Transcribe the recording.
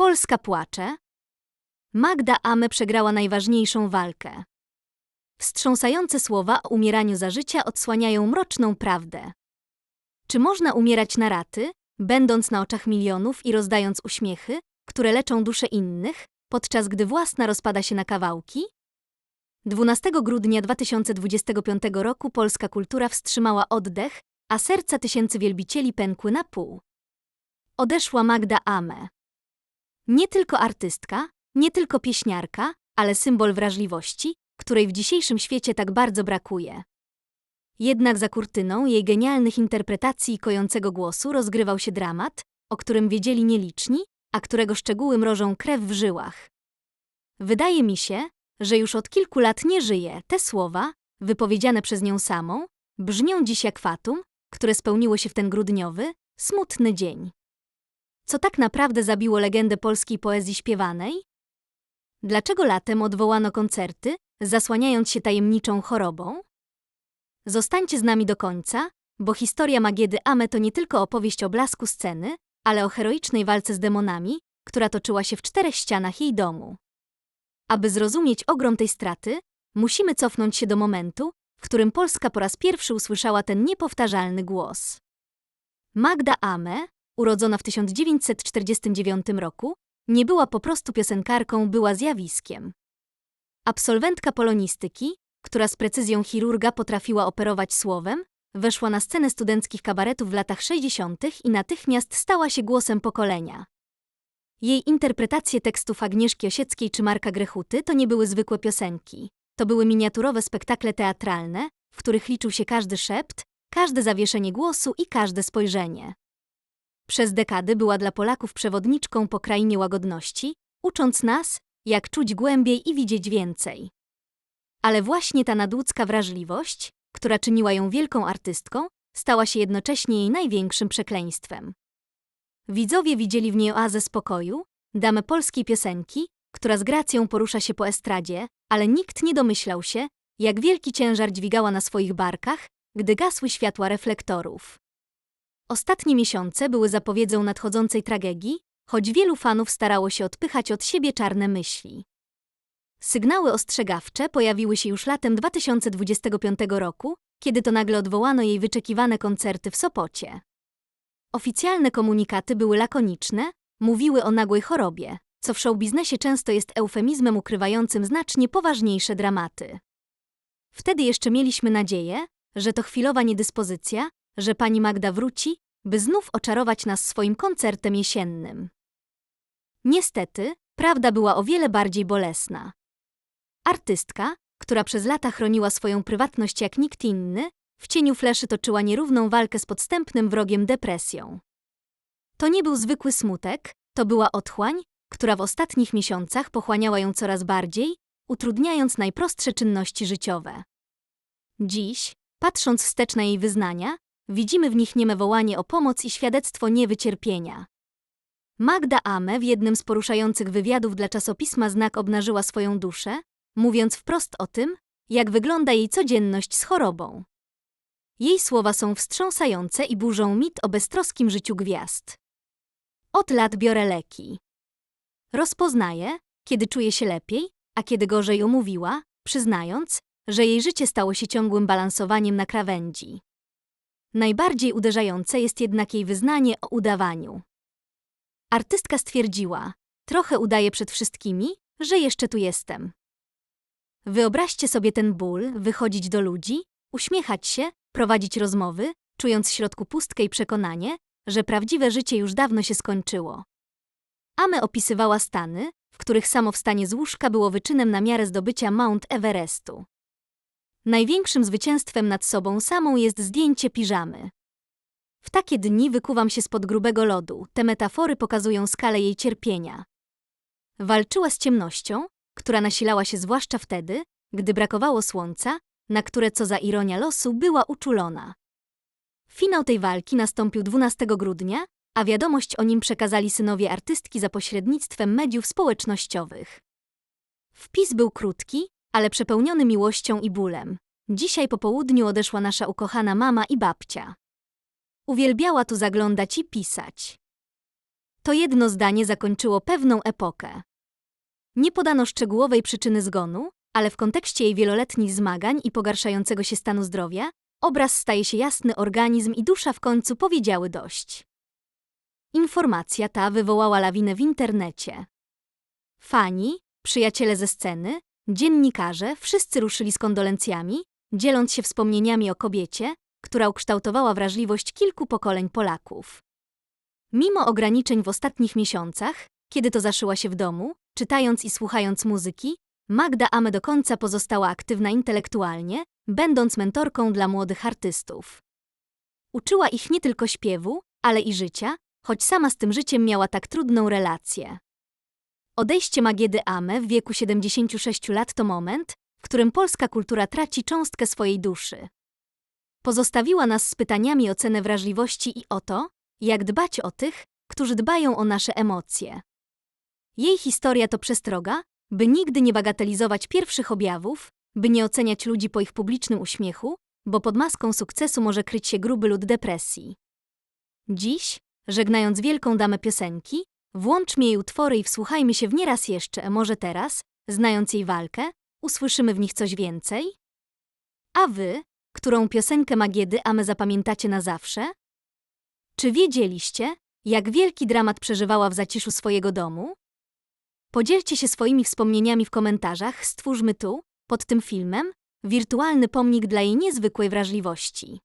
Polska płacze. Magda Ame przegrała najważniejszą walkę. Wstrząsające słowa o umieraniu za życia odsłaniają mroczną prawdę. Czy można umierać na raty, będąc na oczach milionów i rozdając uśmiechy, które leczą dusze innych, podczas gdy własna rozpada się na kawałki? 12 grudnia 2025 roku polska kultura wstrzymała oddech, a serca tysięcy wielbicieli pękły na pół. Odeszła Magda Ame. Nie tylko artystka, nie tylko pieśniarka, ale symbol wrażliwości, której w dzisiejszym świecie tak bardzo brakuje. Jednak za kurtyną jej genialnych interpretacji i kojącego głosu rozgrywał się dramat, o którym wiedzieli nieliczni, a którego szczegóły mrożą krew w żyłach. Wydaje mi się, że już od kilku lat nie żyje. Te słowa, wypowiedziane przez nią samą, brzmią dziś jak fatum, które spełniło się w ten grudniowy, smutny dzień. Co tak naprawdę zabiło legendę polskiej poezji śpiewanej? Dlaczego latem odwołano koncerty, zasłaniając się tajemniczą chorobą? Zostańcie z nami do końca, bo historia Magiedy Ame to nie tylko opowieść o blasku sceny, ale o heroicznej walce z demonami, która toczyła się w czterech ścianach jej domu. Aby zrozumieć ogrom tej straty, musimy cofnąć się do momentu, w którym Polska po raz pierwszy usłyszała ten niepowtarzalny głos. Magda Ame, urodzona w 1949 roku, nie była po prostu piosenkarką, była zjawiskiem. Absolwentka polonistyki, która z precyzją chirurga potrafiła operować słowem, weszła na scenę studenckich kabaretów w latach 60. i natychmiast stała się głosem pokolenia. Jej interpretacje tekstów Agnieszki Osieckiej czy Marka Grechuty to nie były zwykłe piosenki. To były miniaturowe spektakle teatralne, w których liczył się każdy szept, każde zawieszenie głosu i każde spojrzenie. Przez dekady była dla Polaków przewodniczką po krainie łagodności, ucząc nas, jak czuć głębiej i widzieć więcej. Ale właśnie ta nadludzka wrażliwość, która czyniła ją wielką artystką, stała się jednocześnie jej największym przekleństwem. Widzowie widzieli w niej oazę spokoju, damę polskiej piosenki, która z gracją porusza się po estradzie, ale nikt nie domyślał się, jak wielki ciężar dźwigała na swoich barkach, gdy gasły światła reflektorów. Ostatnie miesiące były zapowiedzią nadchodzącej tragedii, choć wielu fanów starało się odpychać od siebie czarne myśli. Sygnały ostrzegawcze pojawiły się już latem 2025 roku, kiedy to nagle odwołano jej wyczekiwane koncerty w Sopocie. Oficjalne komunikaty były lakoniczne, mówiły o nagłej chorobie, co w showbiznesie często jest eufemizmem ukrywającym znacznie poważniejsze dramaty. Wtedy jeszcze mieliśmy nadzieję, że to chwilowa niedyspozycja, że pani Magda wróci, by znów oczarować nas swoim koncertem jesiennym. Niestety, prawda była o wiele bardziej bolesna. Artystka, która przez lata chroniła swoją prywatność jak nikt inny, w cieniu fleszy toczyła nierówną walkę z podstępnym wrogiem depresją. To nie był zwykły smutek, to była otchłań, która w ostatnich miesiącach pochłaniała ją coraz bardziej, utrudniając najprostsze czynności życiowe. Dziś, patrząc wstecz na jej wyznania, widzimy w nich nieme wołanie o pomoc i świadectwo niewycierpienia. Magda Ame w jednym z poruszających wywiadów dla czasopisma Znak obnażyła swoją duszę, mówiąc wprost o tym, jak wygląda jej codzienność z chorobą. Jej słowa są wstrząsające i burzą mit o beztroskim życiu gwiazd. Od lat biorę leki. Rozpoznaję, kiedy czuję się lepiej, a kiedy gorzej omówiła, przyznając, że jej życie stało się ciągłym balansowaniem na krawędzi. Najbardziej uderzające jest jednak jej wyznanie o udawaniu. Artystka stwierdziła: Trochę udaję przed wszystkimi, że jeszcze tu jestem. Wyobraźcie sobie ten ból, wychodzić do ludzi, uśmiechać się, prowadzić rozmowy, czując w środku pustkę i przekonanie, że prawdziwe życie już dawno się skończyło. Ame opisywała stany, w których samo wstanie z łóżka było wyczynem na miarę zdobycia Mount Everestu. Największym zwycięstwem nad sobą samą jest zdjęcie piżamy. W takie dni wykuwam się spod grubego lodu, te metafory pokazują skalę jej cierpienia. Walczyła z ciemnością, która nasilała się zwłaszcza wtedy, gdy brakowało słońca, na które co za ironia losu była uczulona. Finał tej walki nastąpił 12 grudnia, a wiadomość o nim przekazali synowie artystki za pośrednictwem mediów społecznościowych. Wpis był krótki, ale przepełniony miłością i bólem. Dzisiaj po południu odeszła nasza ukochana mama i babcia. Uwielbiała tu zaglądać i pisać. To jedno zdanie zakończyło pewną epokę. Nie podano szczegółowej przyczyny zgonu, ale w kontekście jej wieloletnich zmagań i pogarszającego się stanu zdrowia, obraz staje się jasny, organizm i dusza w końcu powiedziały dość. Informacja ta wywołała lawinę w internecie. Fani, przyjaciele ze sceny, dziennikarze, wszyscy ruszyli z kondolencjami, dzieląc się wspomnieniami o kobiecie, która ukształtowała wrażliwość kilku pokoleń Polaków. Mimo ograniczeń w ostatnich miesiącach, kiedy to zaszyła się w domu, czytając i słuchając muzyki, Magda Ame do końca pozostała aktywna intelektualnie, będąc mentorką dla młodych artystów. Uczyła ich nie tylko śpiewu, ale i życia, choć sama z tym życiem miała tak trudną relację. Odejście Magiedy Ame w wieku 76 lat to moment, w którym polska kultura traci cząstkę swojej duszy. Pozostawiła nas z pytaniami o cenę wrażliwości i o to, jak dbać o tych, którzy dbają o nasze emocje. Jej historia to przestroga, by nigdy nie bagatelizować pierwszych objawów, by nie oceniać ludzi po ich publicznym uśmiechu, bo pod maską sukcesu może kryć się gruby lud depresji. Dziś, żegnając wielką damę piosenki, włączmy jej utwory i wsłuchajmy się w nie raz jeszcze, może teraz, znając jej walkę, usłyszymy w nich coś więcej? A wy, którą piosenkę Magiedy Ame zapamiętacie na zawsze? Czy wiedzieliście, jak wielki dramat przeżywała w zaciszu swojego domu? Podzielcie się swoimi wspomnieniami w komentarzach, stwórzmy tu, pod tym filmem, wirtualny pomnik dla jej niezwykłej wrażliwości.